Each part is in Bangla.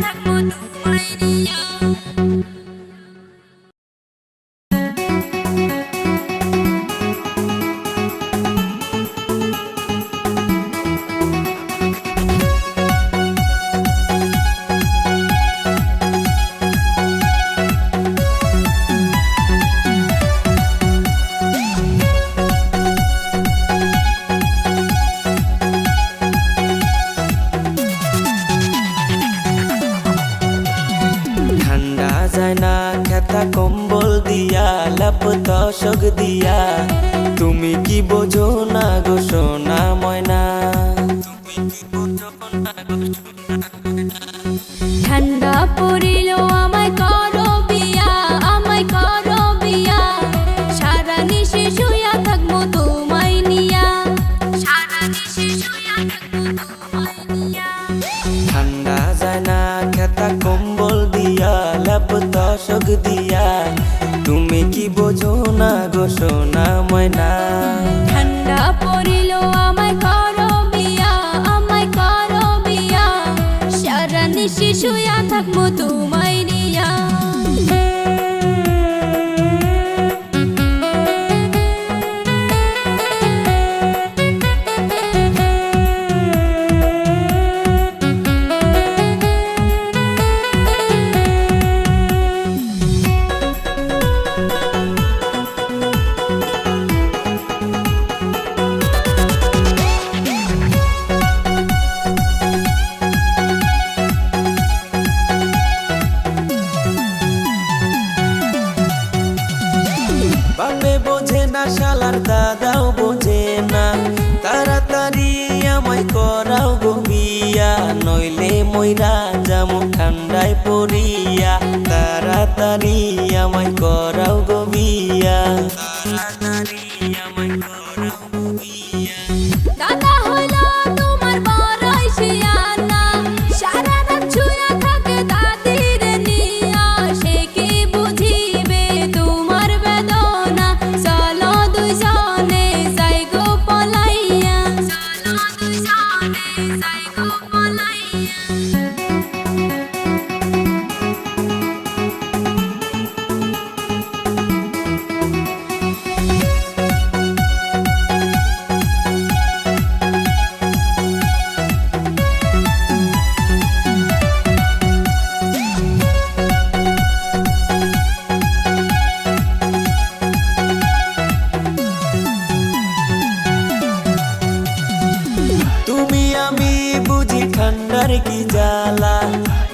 not কম্বল দিয়া লাপ তশক দিয়া। তুমি কি বোঝো না গো সোনা ময়না? ঠান্ডা পড়িল আমায় করো বিয়া আমায় করো বিয়া। সারা নিশে শুয়া থাকব তোমায় নিয়া। সারা নিশে শুয়া থাকব তোমায় নিয়া। দিয়া। তুমি কি বোঝো না গো সোনা ময়না? শালার দাদাও বোঝে না। তাড়াতাড়ি আমায় করাও গো বিয়া, নইলে ময়রা যাম ঠান্ডায় পড়িয়া। তাড়াতাড়ি আমায় করাও গো বিয়া। তাড়াতাড়ি Oh, my life. ঠান্ডার কি জ্বালা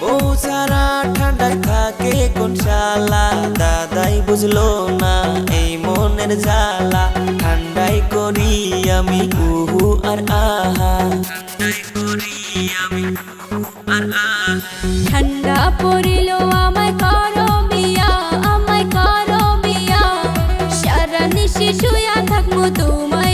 বউ সারা ঠান্ডায় থাকে কোন শালা দাদাই বুঝলো না এই মনের জ্বালা ঠান্ডায় করি আমি উহু আর আহা আর ঠান্ডা পড়িল আমায় করো বিয়া আমায় করো বিয়া সারা নিশে থাকব নিয়া